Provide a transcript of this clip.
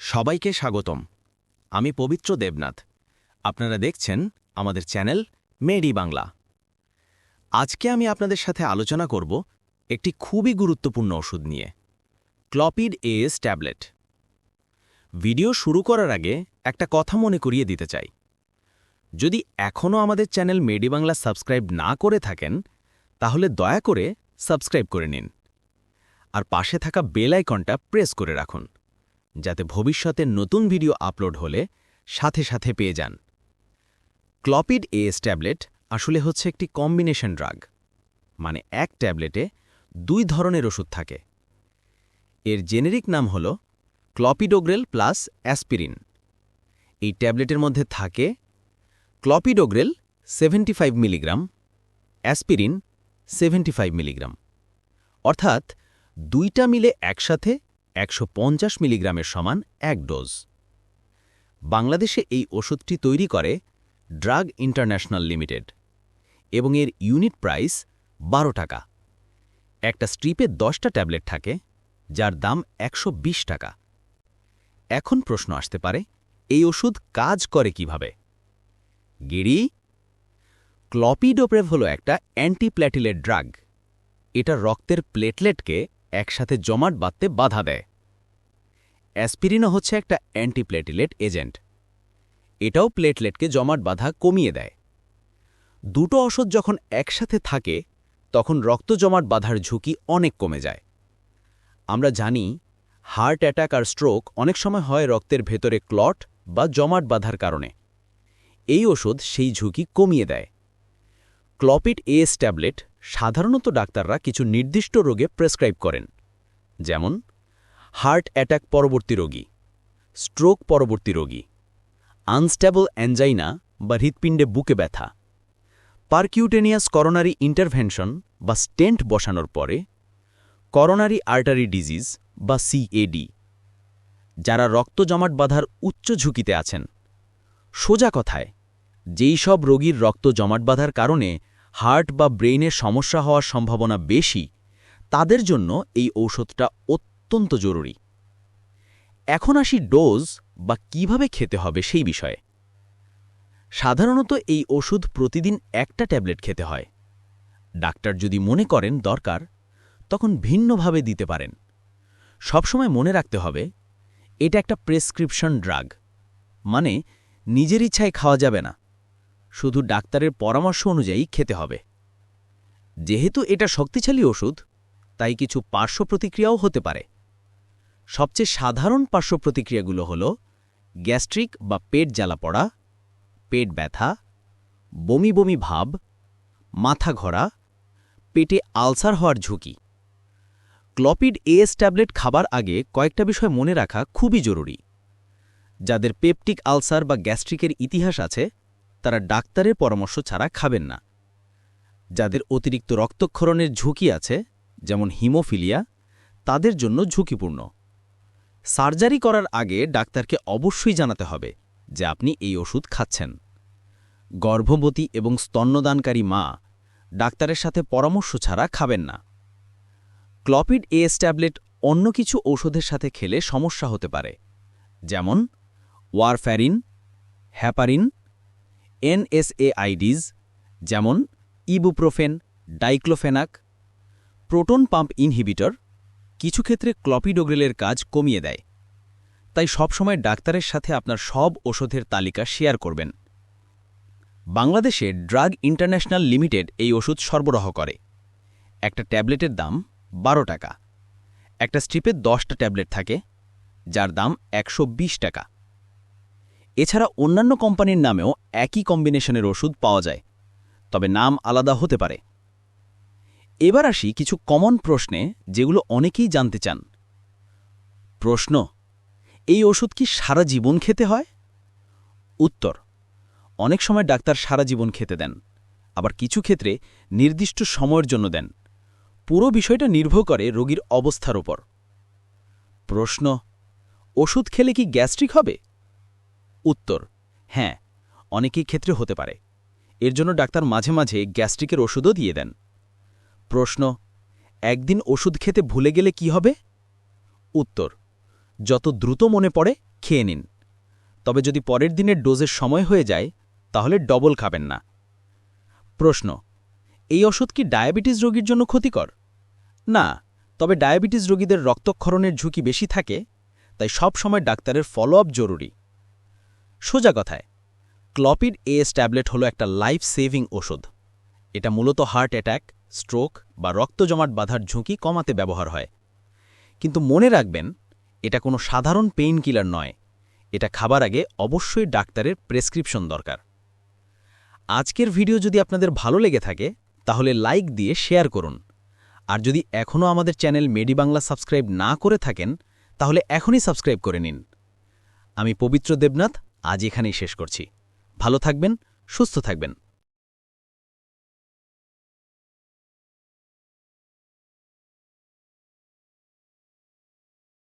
সবাইকে স্বাগতম। আমি পবিত্র দেবনাথ। আপনারা দেখছেন আমাদের চ্যানেল মেডি বাংলা। আজকে আমি আপনাদের সাথে আলোচনা করব একটি খুবই গুরুত্বপূর্ণ ওষুধ নিয়ে, ক্লপিড এএস ট্যাবলেট। ভিডিও শুরু করার আগে একটা কথা মনে করিয়ে দিতে চাই। যদি এখনও আমাদের চ্যানেল মেডি বাংলা সাবস্ক্রাইব না করে থাকেন, তাহলে দয়া করে সাবস্ক্রাইব করে নিন। আর পাশে থাকা বেল আইকনটা প্রেস করে রাখুন। যাতে ভবিষ্যতে নতুন ভিডিও আপলোড হলে সাথে সাথে পেয়ে যান। ক্লপিড এএস ট্যাবলেট আসলে হচ্ছে একটি কম্বিনেশন ড্রাগ মানে এক ট্যাবলেটে দুই ধরনের ওষুধ থাকে। এর জেনেরিক নাম হল ক্লপিডোগ্রেল প্লাস অ্যাসপিরিন এই ট্যাবলেটের মধ্যে থাকে ক্লপিডোগ্রেল 75 মিলিগ্রাম অ্যাসপিরিন 75 মিলিগ্রাম অর্থাৎ দুইটা মিলে একসাথে একশো পঞ্চাশ মিলিগ্রামের সমান এক ডোজ। বাংলাদেশে এই ওষুধটি তৈরি করে ড্রাগ ইন্টারন্যাশনাল লিমিটেড এবং এর ইউনিট প্রাইস বারো টাকা। একটা স্ট্রিপে দশটা ট্যাবলেট থাকে, যার দাম একশো বিশ টাকা। এখন প্রশ্ন আসতে পারে, এই ওষুধ কাজ করে কীভাবে? গিরি, ক্লপিডোপ্রেভ হল একটা অ্যান্টিপ্ল্যাটিলেট ড্রাগ। এটা রক্তের প্লেটলেটকে একসাথে জমাট বাঁধতে বাধা দেয়। অ্যাসপিরিনও হচ্ছে একটা অ্যান্টিপ্লেটিলেট এজেন্ট। এটাও প্লেটলেটকে জমাট বাধা কমিয়ে দেয়। দুটো ওষুধ যখন একসাথে থাকে, তখন রক্ত জমাট বাঁধার ঝুঁকি অনেক কমে যায়। আমরা জানি, হার্ট অ্যাটাক আর স্ট্রোক অনেক সময় হয় রক্তের ভেতরে ক্লট বা জমাট বাঁধার কারণে। এই ওষুধ সেই ঝুঁকি কমিয়ে দেয়। ক্লপিড এএস ট্যাবলেট সাধারণত ডাক্তাররা কিছু নির্দিষ্ট রোগে প্রেসক্রাইব করেন, যেমন হার্ট অ্যাটাক পরবর্তী রোগী, স্ট্রোক পরবর্তী রোগী, আনস্ট্যাবল অ্যাঞ্জাইনা বা হৃৎপিণ্ডে বুকে ব্যথা, পারকিউটেনিয়াস করোনারি ইন্টারভেনশন বা স্টেন্ট বসানোর পরে করোনারি আর্টারি ডিজিজ বা সিএডি, যারা রক্ত জমাট বাঁধার উচ্চ ঝুঁকিতে আছেন। সোজা কথায়, যেই সব রোগীর রক্ত জমাট বাঁধার কারণে হার্ট বা ব্রেইনের সমস্যা হওয়ার সম্ভাবনা বেশি, তাদের জন্য এই ঔষধটা অত্যন্ত জরুরি। এখন আসি ডোজ বা কীভাবে খেতে হবে সেই বিষয়ে। সাধারণত এই ওষুধ প্রতিদিন একটা ট্যাবলেট খেতে হয়। ডাক্তার যদি মনে করেন দরকার, তখন ভিন্নভাবে দিতে পারেন। সবসময় মনে রাখতে হবে, এটা একটা প্রেসক্রিপশন ড্রাগ মানে নিজের ইচ্ছায় খাওয়া যাবে না। শুধু ডাক্তারের পরামর্শ অনুযায়ী খেতে হবে। যেহেতু এটা শক্তিশালী ওষুধ, তাই কিছু পার্শ্ব প্রতিক্রিয়াও হতে পারে। সবচেয়ে সাধারণ পার্শ্ব প্রতিক্রিয়াগুলো হল গ্যাস্ট্রিক বা পেট জ্বালা পড়া, পেট ব্যথা, বমি বমি ভাব, মাথা ঘোরা, পেটে আলসার হওয়ার ঝুঁকি। ক্লপিড এএস ট্যাবলেট খাবার আগে কয়েকটা বিষয় মনে রাখা খুবই জরুরি। যাদের পেপটিক আলসার বা গ্যাস্ট্রিকের ইতিহাস আছে তারা ডাক্তারের পরামর্শ ছাড়া খাবেন না। যাদের অতিরিক্ত রক্তক্ষরণের ঝুঁকি আছে, যেমন হিমোফিলিয়া, তাদের জন্য ঝুঁকিপূর্ণ। সার্জারি করার আগে ডাক্তারকে অবশ্যই জানাতে হবে যে আপনি এই ওষুধ খাচ্ছেন। গর্ভবতী এবং স্তন্যদানকারী মা ডাক্তারের সাথে পরামর্শ ছাড়া খাবেন না। ক্লপিড এএস ট্যাবলেট অন্য কিছু ঔষধের সাথে খেলে সমস্যা হতে পারে, যেমন ওয়ারফ্যারিন, হ্যাপারিন এনএসএআইডিজ যেমন ibuprofen, diclofenac, proton pump inhibitor, কিছু ক্ষেত্রে ক্লপিডোগ্রেলের কাজ কমিয়ে দেয়। তাই সবসময় ডাক্তারের সাথে আপনার সব ওষুধের তালিকা শেয়ার করবেন। বাংলাদেশে ড্রাগ ইন্টারন্যাশনাল লিমিটেড এই ওষুধ সরবরাহ করে। একটা ট্যাবলেটের দাম বারো টাকা। একটা স্ট্রিপে দশটা ট্যাবলেট থাকে, যার দাম একশো বিশ টাকা। এছাড়া অন্যান্য কোম্পানির নামেও একই কম্বিনেশনের ওষুধ পাওয়া যায়, তবে নাম আলাদা হতে পারে। এবার আসি কিছু কমন প্রশ্নে যেগুলো অনেকেই জানতে চান। প্রশ্ন, এই ওষুধ কি সারা জীবন খেতে হয়? উত্তর, অনেক সময় ডাক্তার সারা জীবন খেতে দেন, আবার কিছু ক্ষেত্রে নির্দিষ্ট সময়ের জন্য দেন। পুরো বিষয়টা নির্ভর করে রোগীর অবস্থার ওপর প্রশ্ন, ওষুধ খেলে কি গ্যাস্ট্রিক হবে? উত্তর হ্যাঁ অনেকেই ক্ষেত্রে হতে পারে। এর জন্য ডাক্তার মাঝে মাঝে গ্যাস্ট্রিকের ওষুধও দিয়ে দেন। প্রশ্ন, একদিন ওষুধ খেতে ভুলে গেলে কি হবে? উত্তর, যত দ্রুত মনে পড়ে, খেয়ে নিন। তবে যদি পরের দিনের ডোজের সময় হয়ে যায়, তাহলে ডবল খাবেন না। প্রশ্ন, এই ওষুধ কি ডায়াবেটিস রোগীর জন্য ক্ষতিকর? না, তবে ডায়াবেটিস রোগীদের রক্তক্ষরণের ঝুঁকি বেশি থাকে, তাই সব সময় ডাক্তারের ফলো আপ জরুরি। সোজা কথায়, ক্লপিড এএস ট্যাবলেট হলো একটা লাইফ সেভিং ওষুধ। এটা মূলত হার্ট অ্যাটাক, স্ট্রোক বা রক্ত জমাট বাঁধার ঝুঁকি কমাতে ব্যবহার হয়। কিন্তু মনে রাখবেন, এটা কোনো সাধারণ পেইন কিলার নয়। এটা খাবার আগে অবশ্যই ডাক্তারের প্রেসক্রিপশন দরকার। আজকের ভিডিও যদি আপনাদের ভালো লেগে থাকে, তাহলে লাইক দিয়ে শেয়ার করুন। আর যদি এখনও আমাদের চ্যানেল মেডি বাংলা সাবস্ক্রাইব না করে থাকেন, তাহলে এখনই সাবস্ক্রাইব করে নিন। আমি পবিত্র দেবনাথ আজ এখানেই শেষ করছি। ভালো থাকবেন সুস্থ থাকবেন।